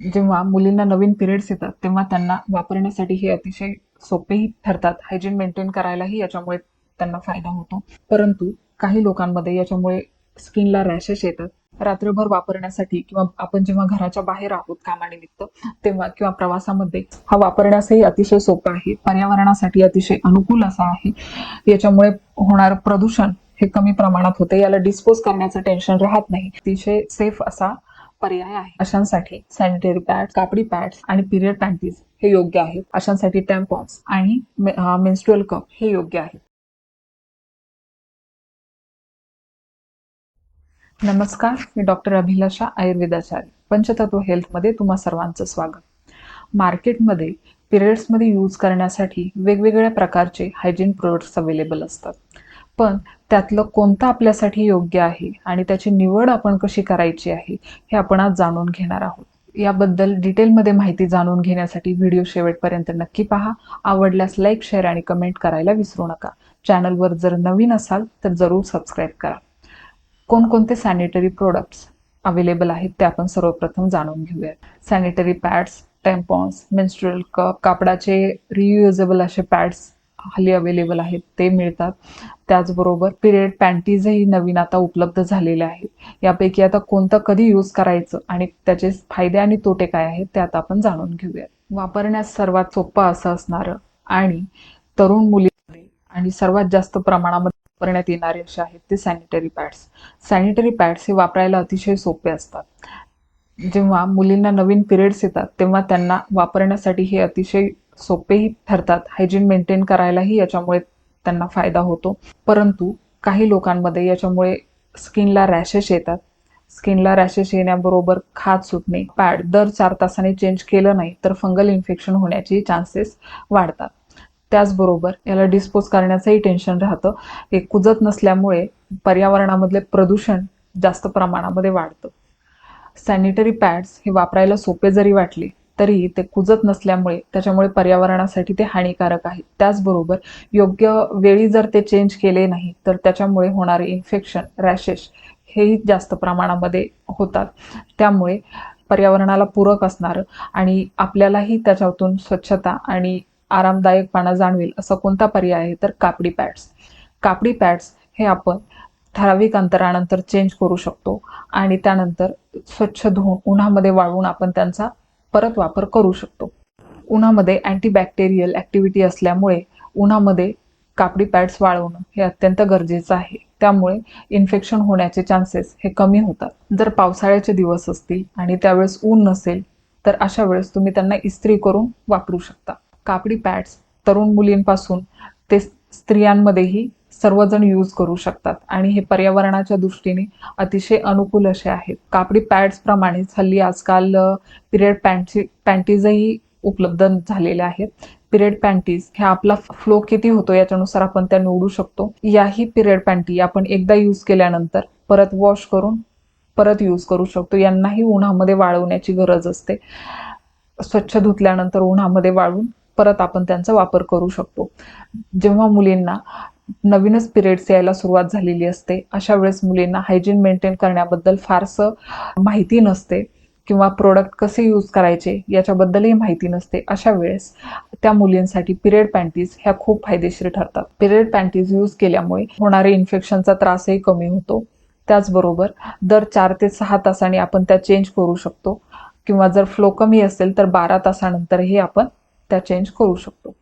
जेव्हा मुलींना नवीन पिरियड्स येतात तेव्हा त्यांना वापरण्यासाठी हे अतिशय सोपेही ठरतात. हायजीन मेंटेन करायलाही याच्यामुळे त्यांना फायदा होतो. परंतु काही लोकांमध्ये याच्यामुळे स्किनला रॅशेस येतात. रात्रभर वापरण्यासाठी किंवा आपण जेव्हा घराच्या बाहेर आहोत कामानिमित्त तेव्हा किंवा प्रवासामध्ये हा वापरण्यासही अतिशय सोपा आहे. पर्यावरणासाठी अतिशय अनुकूल असा आहे. याच्यामुळे होणार प्रदूषण हे कमी प्रमाणात होते. याला डिस्पोज करण्याचं टेन्शन राहत नाही. अतिशय सेफ असा पर्याय आहे. अशांसाठी सॅनिटरी पॅड कापडी पॅड्स आणि पिरियड पॅन्टीज हे योग्य आहेत. अशांसाठी टॅम्पॉन्स आणि मेन्स्ट्रुअल कप हे योग्य आहेत. नमस्कार मी डॉक्टर अभिलाषा आयुर्वेदाचार्य. पंचतत्व हेल्थमध्ये तुम्हा सर्वांचं स्वागत. मार्केटमध्ये पिरियड्समध्ये यूज करण्यासाठी वेगवेगळ्या प्रकारचे हायजीन प्रोडक्ट्स अवेलेबल असतात. पण त्यातलं कोणतं आपल्यासाठी योग्य आहे आणि त्याची निवड आपण कशी करायची आहे हे आपण आज जाणून घेणार आहोत. याबद्दल डिटेलमध्ये माहिती जाणून घेण्यासाठी व्हिडिओ शेवटपर्यंत नक्की पहा. आवडल्यास लाईक शेअर आणि कमेंट करायला विसरू नका. चॅनलवर जर नवीन असाल तर जरूर सबस्क्राईब करा. कोणकोणते सॅनिटरी प्रोडक्ट्स अवेलेबल आहेत ते आपण सर्वप्रथम जाणून घेऊयात. Sanitary pads tampons menstrual cup कापडाचे रियुजेबल असे पॅड्स हल्ली अवेलेबल आहेत ते मिळतात. त्याचबरोबर पिरियड पॅन्टीजही नवीन आता उपलब्ध झालेले आहेत. यापैकी आता कोणतं कधी यूज करायचं आणि त्याचे फायदे आणि तोटे काय आहेत ते आता आपण जाणून घेऊयात. वापरण्यास सर्वात सोपं असं असणारं आणि तरुण मुलींमध्ये आणि सर्वात जास्त प्रमाणामध्ये वापरण्यात येणारे असे आहेत ते सॅनिटरी पॅड्स सॅनिटरी पॅड्स हे वापरायला अतिशय सोपे असतात. जेव्हा मुलींना नवीन पिरियड्स येतात तेव्हा त्यांना वापरण्यासाठी हे अतिशय सोपेही ठरतात. हायजीन मेंटेन करायलाही याच्यामुळे त्यांना फायदा होतो. परंतु काही लोकांमध्ये याच्यामुळे स्किनला रॅशेस येतात. स्किनला रॅशेस येण्याबरोबर खाज सुटणे पॅड दर चार तासाने चेंज केलं नाही तर फंगल इन्फेक्शन होण्याची चान्सेस वाढतात. त्याचबरोबर याला डिस्पोज करण्याचंही टेन्शन राहतं. हे कुजत नसल्यामुळे पर्यावरणामधले प्रदूषण जास्त प्रमाणामध्ये वाढतं. सॅनिटरी पॅड्स हे वापरायला सोपे जरी वाटले तरी ते कुजत नसल्यामुळे त्याच्यामुळे पर्यावरणासाठी ते हानिकारक आहे. त्याचबरोबर योग्य वेळी जर ते चेंज केले नाही तर त्याच्यामुळे होणारे इन्फेक्शन रॅशेस हेही जास्त प्रमाणामध्ये होतात. त्यामुळे पर्यावरणाला पूरक असणारं आणि आपल्यालाही त्याच्यातून स्वच्छता आणि आरामदायकपणा जाणवेल असा कोणता पर्याय आहे तर कापडी पॅड्स कापडी पॅड्स हे आपण ठराविक अंतरानंतर चेंज करू शकतो आणि त्यानंतर स्वच्छ धुवून उन्हामध्ये वाळवून आपण त्यांचा परत वापर करू शकतो. उन्हामध्ये अँटीबॅक्टेरियल ॲक्टिव्हिटी असल्यामुळे उन्हामध्ये कापडी पॅड्स वाळवणं हे अत्यंत गरजेचं आहे. त्यामुळे इन्फेक्शन होण्याचे चान्सेस हे कमी होतात. जर पावसाळ्याचे दिवस असतील आणि त्यावेळेस ऊन नसेल तर अशा वेळेस तुम्ही त्यांना इस्त्री करून वापरू शकता. कापडी पॅड्स तरुण मुलींपासून ते स्त्रियांमध्येही सर्वजण यूज करू शकतात. आणि हे पर्यावरणाच्या दृष्टीने अतिशय अनुकूल असे आहेत. कापडी पॅड्स प्रमाणेच हल्ली आजकाल पिरियड पॅन्टी पॅन्टीजही उपलब्ध झालेल्या आहेत. पिरियड पॅन्टीज ह्या आपला फ्लो किती होतो याच्यानुसार आपण त्या निवडू शकतो. याही पिरियड पॅन्टी आपण एकदा यूज केल्यानंतर परत वॉश करून परत यूज करू शकतो. यांनाही उन्हामध्ये वाळवण्याची गरज असते. स्वच्छ धुतल्यानंतर उन्हामध्ये वाळवून परत आपण त्यांचा वापर करू शकतो. जेव्हा मुलींना नवीनच पिरियड्स यायला सुरुवात झालेली असते. अशा वेळेस मुलींना हायजीन मेंटेन करण्याबद्दल फारसं माहिती नसते किंवा प्रोडक्ट कसे यूज करायचे याच्याबद्दलही माहिती नसते. अशा वेळेस त्या मुलींसाठी पिरियड पॅन्टीज ह्या खूप फायदेशीर ठरतात. पिरियड पॅन्टीज यूज केल्यामुळे होणारे इन्फेक्शनचा त्रासही कमी होतो. त्याचबरोबर दर चार ते सहा तासांनी आपण त्या चेंज करू शकतो. किंवा जर फ्लो कमी असेल तर बारा तासानंतरही आपण त्या चेंज करू शकतो.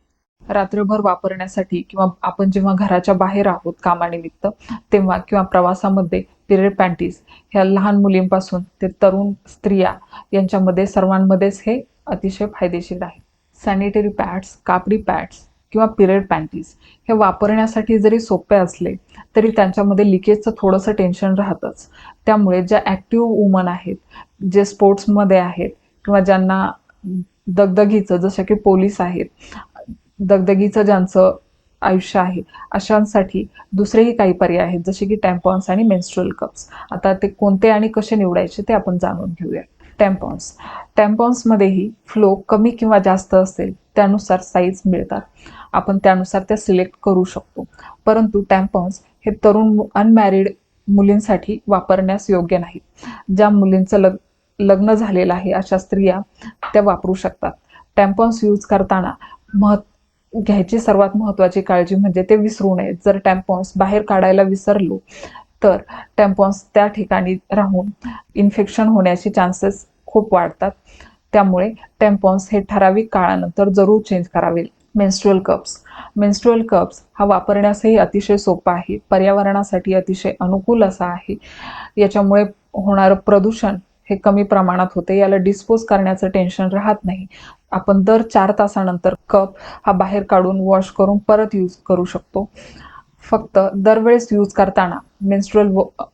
रात्रभर वापरण्यासाठी किंवा आपण जेव्हा घराच्या बाहेर आहोत कामानिमित्त तेव्हा किंवा प्रवासामध्ये पिरियड पॅन्टीज ह्या लहान मुलींपासून ते तरुण स्त्रिया यांच्यामध्ये सर्वांमध्येच हे अतिशय फायदेशीर आहे. सॅनिटरी पॅड्स कापडी पॅड्स किंवा पिरियड पॅन्टीज हे वापरण्यासाठी जरी सोपे असले तरी त्यांच्यामध्ये लिकेजचं थोडंसं टेन्शन राहतंच. त्यामुळे ज्या ॲक्टिव्ह वुमन आहेत जे स्पोर्ट्समध्ये आहेत किंवा ज्यांना दगदगीचं जसं की पोलीस आहेत दगदगीचं ज्यांचं आयुष्य आहे अशांसाठी दुसरेही काही पर्याय आहेत जसे की टॅम्पॉन्स आणि मेन्स्ट्रुअल कप्स आता ते कोणते आणि कसे निवडायचे ते आपण जाणून घेऊया टॅम्पॉन्स टॅम्पॉन्समध्येही फ्लो कमी किंवा जास्त असेल त्यानुसार साईज मिळतात. आपण त्यानुसार त्या सिलेक्ट करू शकतो. परंतु टॅम्पॉन्स हे तरुण अनमॅरिड मुलींसाठी वापरण्यास योग्य नाहीत. ज्या मुलींचं लग लग्न झालेलं आहे अशा स्त्रिया त्या वापरू शकतात. टॅम्पॉन्स यूज करताना महत् घ्यायची सर्वात महत्त्वाची काळजी म्हणजे ते विसरू नये जर टॅम्पॉन्स बाहेर काढायला विसरलो तर टॅम्पॉन्स त्या ठिकाणी राहून इन्फेक्शन होण्याचे चान्सेस खूप वाढतात. त्यामुळे टॅम्पॉन्स हे ठराविक काळानंतर जरूर चेंज करावे मेन्स्ट्रुअल कप्स मेन्स्ट्रुअल कप्स हा वापरण्यासही अतिशय सोपा आहे. पर्यावरणासाठी अतिशय अनुकूल असा आहे. याच्यामुळे होणारं प्रदूषण हे कमी प्रमाणात होते. याला डिस्पोज करण्याचं टेन्शन राहत नाही. आपण दर चार तासानंतर कप हा बाहेर काढून वॉश करून परत यूज करू शकतो. फक्त दरवेळेस यूज करताना मिन्स्ट्रल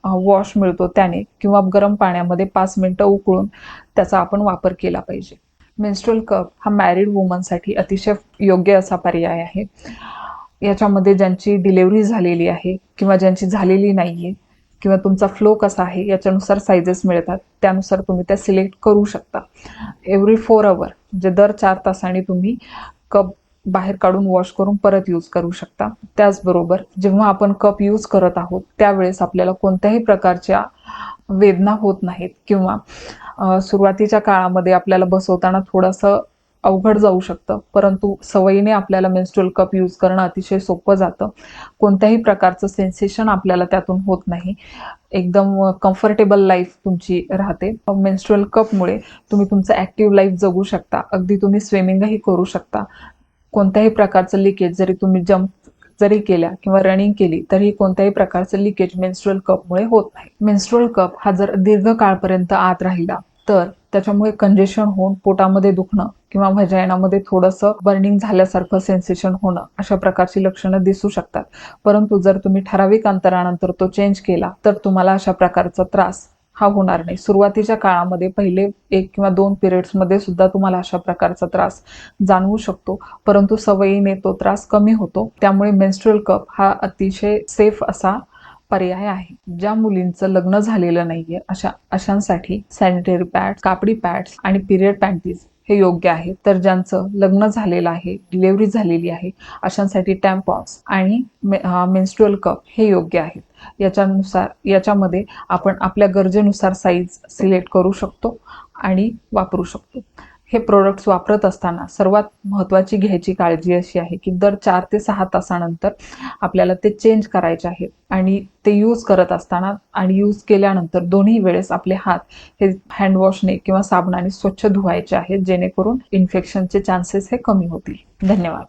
वॉश मिळतो त्याने किंवा गरम पाण्यामध्ये पाच मिनटं उकळून त्याचा आपण वापर केला पाहिजे. मिन्स्ट्रल कप हा मॅरिड वुमनसाठी अतिशय योग्य असा पर्याय आहे. याच्यामध्ये ज्यांची डिलेवरी झालेली आहे किंवा ज्यांची झालेली नाही आहे किंवा तुमचा फ्लो कसा आहे याच्यानुसार सायझेस मिळतात. त्यानुसार तुम्ही त्या सिलेक्ट करू शकता. एव्हरी फोर अवर म्हणजे दर चार तासाने तुम्ही कप बाहेर काढून वॉश करून परत यूज करू शकता. त्याचबरोबर जेव्हा आपण कप यूज करत आहोत त्यावेळेस आपल्याला कोणत्याही प्रकारच्या वेदना होत नाहीत किंवा सुरुवातीच्या काळामध्ये आपल्याला बसवताना थोडंसं अवघड जाऊ शकतं. परंतु सवयीने आपल्याला मेन्स्ट्रुअल कप यूज करणं अतिशय सोपं जातं. कोणत्याही प्रकारचं सेन्सेशन आपल्याला त्यातून होत नाही. एकदम कम्फर्टेबल लाईफ तुमची राहते. मेन्स्ट्रुअल कपमुळे तुम्ही तुमचं ॲक्टिव्ह लाईफ जगू शकता. अगदी तुम्ही स्विमिंगही करू शकता. कोणत्याही प्रकारचं लिकेज जरी तुम्ही जम्प जरी केल्या किंवा रनिंग केली तरी कोणत्याही प्रकारचं लिकेज मेन्स्ट्रुअल कपमुळे होत नाही. मेन्स्ट्रुअल कप हा जर दीर्घकाळपर्यंत आत राहिला तर त्याच्यामुळे कंजेशन होऊन पोटामध्ये दुखणं किंवा व्हजायनामध्ये थोडंसं बर्निंग झाल्यासारखं सेन्सेशन होणं अशा प्रकारची लक्षणं दिसू शकतात. परंतु जर तुम्ही ठराविक अंतरानंतर तो चेंज केला तर तुम्हाला अशा प्रकारचा त्रास हा होणार नाही. सुरुवातीच्या काळामध्ये पहिले एक किंवा दोन पिरियड्समध्ये सुद्धा तुम्हाला अशा प्रकारचा त्रास जाणवू शकतो. परंतु सवयीने तो त्रास कमी होतो. त्यामुळे मेन्स्ट्रुअल कप हा अतिशय सेफ असा पर्याय आहे. ज्या मुलींचं लग्न झालेलं नाहीये अशा अशांसाठी सॅनिटरी पॅड कापडी पॅड्स आणि पिरियड पॅन्टीज हे योग्य आहे तर ज्यांचं लग्न झालेलं आहे डिलेवरी झालेली आहे अशांसाठी टॅम्पॉन्स आणि मेन्स्ट्रुअल कप हे योग्य आहेत. याच्यानुसार याच्यामध्ये आपण आपल्या गरजेनुसार साईज सिलेक्ट करू शकतो आणि वापरू शकतो. हे प्रोडक्ट्स वापरत असताना सर्वात महत्त्वाची घ्यायची काळजी अशी आहे की दर चार ते सहा तासानंतर आपल्याला ते चेंज करायचे आहेत आणि ते यूज करत असताना आणि यूज केल्यानंतर दोन्ही वेळेस आपले हात हे हँडवॉशने किंवा साबणाने स्वच्छ धुवायचे आहेत जेणेकरून इन्फेक्शनचे चान्सेस हे कमी होतील. धन्यवाद.